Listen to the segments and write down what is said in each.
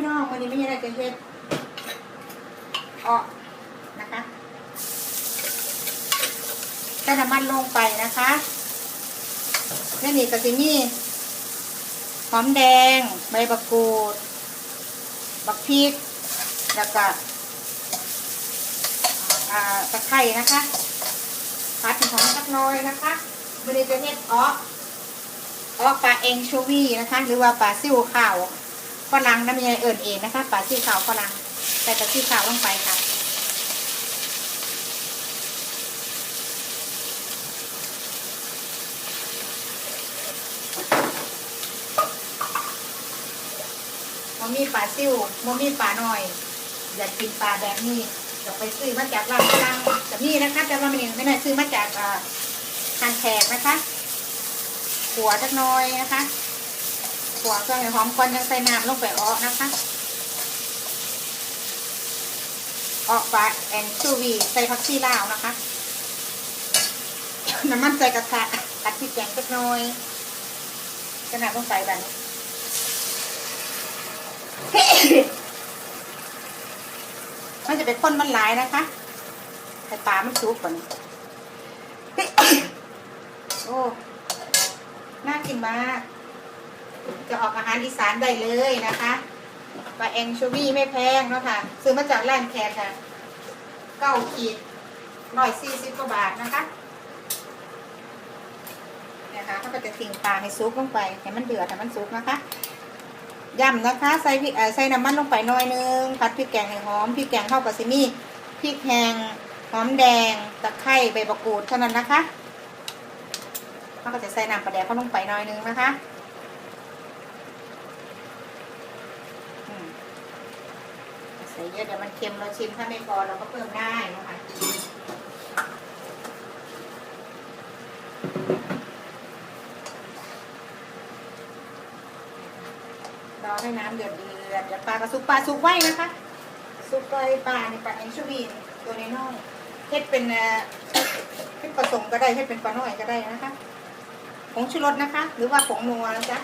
พี่น้องวันนี้ไม่มีอะไรจะเฮ็ดออกนะคะใส่น้ำมันลงไปนะคะแล้วนี่ก็จะมีหอมแดง ใบมะกรูด บักพริก แล้วก็ตะไคร้นะคะผัดหอมสักน้อยนะคะวันนี้จะเฮ็ดออกออกปลาเองชูวีนะคะ หรือว่าปลาซิวขาว ฝรั่งน้ำยาเอิ่นเองนะคะปลาซิวขาวฝรั่งใส่กระซิวขาวลงไปค่ะมมีปลาซิ่วมมีปลาหน่อย อยากกินปลาแบบนี้จะไปซื้อมาจากร้านกลางจะมีนะคะแต่ว่ามันไม่ได้ซื้อมาจากอ่าทางแขกนะคะขัวจักหน้อยนะคะ ขัวเครื่องให้หอมก่อนยังใส่น้ำลงไปอ้อนะคะอ้อปลาแอนชูวีใส่ผักชีลาวนะคะ น้ำมันใส่กระทะกัดพริแกงจักหน้อยขนาดลงไปแบบนี้มันจะเป็นข้นมันหลายนะคะแต่ปลามันซุกก่อนโอ้ น่ากินมาก จะออกอาหารอีสานได้เลยนะคะปลาแองโชวีไม่แพงเนาะค่ะ ซื้อมาจากร้านแคร์ค่ะเก้าขีดร้อยสี่สิบกว่าบาทนะคะนะคะเขาก็จะทิ้งปลาให้ซุกลงไปให้มันเดือดให้มันซุกนะคะย่ำนะคะใส่พริกใส่น้ำมันลงไปหน่อยนึงผัดพริกแกงให้หอมพริกแกงเข้ากับซิมี่พริกแห้งหอมแดงตะไคร้ใบมะกรูดเท่านั้นนะคะเขาก็จะใส่น้ำปลาแดกเข้าลงไปหน่อยนึงนะคะอืมใส่เยอะเดี๋ยวมันเค็มเราชิมถ้าไม่พอเราก็เพิ่มได้นะคะรอให้น้ำเดือดเดือดเดี๋ยวปลากระซุกปลาซุกไว้นะคะ ซุปไก่ปลาในปลาแองชูวีตัวน้อยๆเฮ็ดเป็นเฮ็ดผสมก็ได้เฮ็ดเป็นปลาน้อยก็ได้นะคะผงชูรสนะคะ หรือว่าผงนัวนะจ๊ะ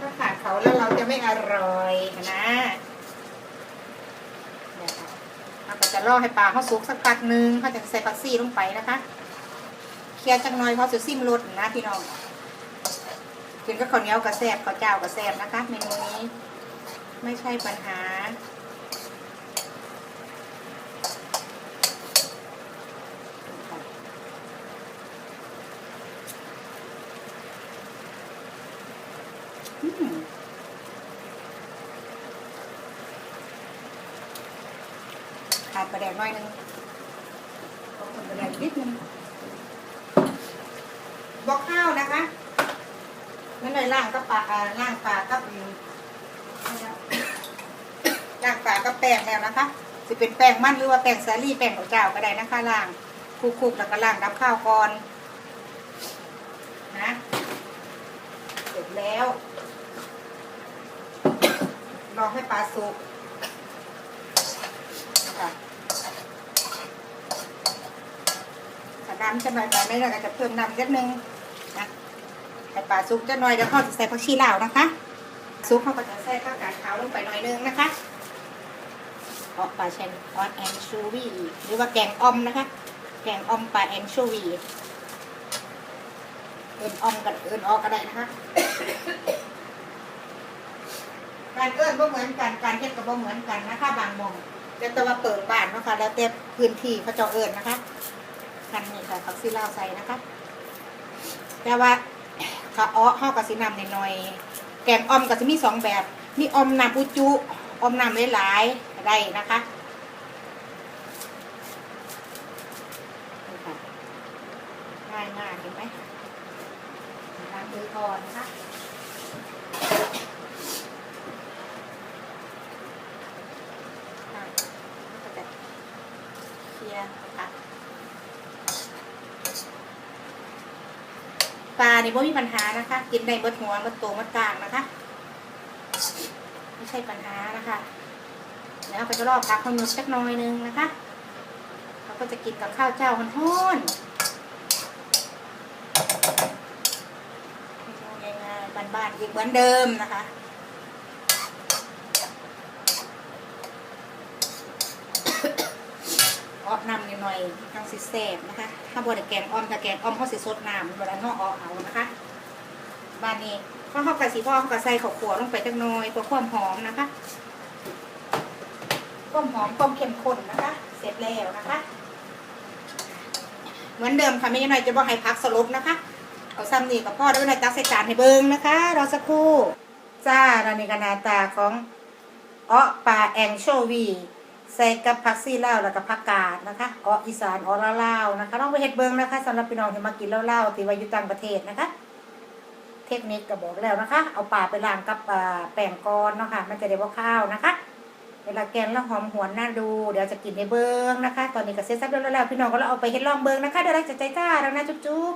ถ้าขาดเขาแล้วเราจะไม่อร่อยนะ ก็จะรอให้ปลาเขาสุกสักพักหนึงเขาจะใส่ผักซี่ลงไปนะคะเคลียร์จังหน่อยเพราะจะซิมรสนะพี่น้องกินก็ข้าวเหนียวกระแซบข้าวเจ้ากระแซบนะคะ เมนูนี้ไม่ใช่ปัญหาอืม ขาดประแดกหน่อยนึงประแดกนิดนึงบอกข้าวนะคะนั่นเลยล่างกับปลาล่างปลากับล่างปลาก็แป้งแล้วนะคะจะเป็นแป้งมันหรือว่าแป้งสาลี่แป้งข้าวเจ้าก็ได้นะคะล่างคลุกๆแล้วก็ล่างดับข้าวก่อนนะเสร็จแล้วรอให้ปลาสุก ค่ะน้ำจะหน่อยไปไม่เราก็จะเพิ่มน้ำนิดนึงนะให้ปลาสุกจะหน่อยแล้วเขาจะใส่ผักชีลาวนะคะ ซุปเขาก็จะใส่ข้าวกาขาวลงไปหน่อยนึงนะคะออกปลาเชนออนแอนชูวีหรือว่าแกงออมนะคะ แกงออมปลาแอนชูวีเอินออมกันเอินออกก็ได้นะคะการเอิ้นก็เหมือนกัน การเฮ็ดก็เหมือนกันนะคะ บางมอง แต่ตัวว่าเปิดบ้านนะคะ แล้วแต่พื้นที่เขาเจ้าเอิ้นะคะคันนี้ค่ะผักซีลาใส่นะคะ แต่ว่าถ้าอ้อเฮากับสีน้ำหน่อยๆแกงออมก็จะมีสองแบบ มีออมน้ำอุจุออมน้ำหลายๆได้นะคะนี่ค่ะง่ายมากเห็นไหมล้างมือก่อนนะคะแล้วก็จะ เคลียนะคะปลานี่ไม่มีปัญหานะคะ กินได้เบิดหัวเบิดโตเบิดกลางนะคะ ไม่ใช่ปัญหานะคะแล้วก็จะรอบพักคนนุสักน้อยนึงนะคะเราก็จะกินกับข้าวเจ้ามันห้อนง่ายๆบ้านๆอีกเหมือนเดิมนะคะ น้ำหน่อยทั้งสิแซ่บนะคะถ้าบดแกงอ้อมถ้าแกงอ้อมเขาสิสดน้ำเวลาน้องเอาเอานะคะบ้านนี้ข้าวหอมกับสีพ่อเขาก็ใส่ข้าวขัวลงไปจักหน่อยเพื่อความหอมนะคะความหอมความเข้มข้นนะคะ เสร็จแล้วนะคะ เหมือนเดิมค่ะไม่ยังไงจะบอกให้พักสลบนะคะ เอาซ้ำนี่กับพ่อด้วยนะตักใส่จานให้เบิ้งนะคะรอสักครู่จ้าแล้วนี่ก็หนาตาของอ้อปลาแองโชวี ใส่กับผักซี่ลาแล้วก็ผักกาดนะคะอออีสานออลาวลานะคะลองไปเฮ็ดเบิ้งนะคะสำหรับพี่น้องที่มากินลาวลาวที่ว่ายู่ต่างประเทศนะคะ เทคนิคก็บอกแล้วนะคะ เอาปลาไปล้างกับแป้งก้อนเนาะค่ะมันจะได้บ่ข้าวนะคะ เวลาแกงแล้วหอมหวนน่าดู เดี๋ยวจะกินในเบิ้งนะคะ ตอนนี้ก็เสร็จสับเรียบร้อยแล้วพี่น้องก็เราเอาไปเฮ็ดลองเบิ้งนะคะเดี๋ยวเราจะใจจ้าแล้วนะจุ๊บ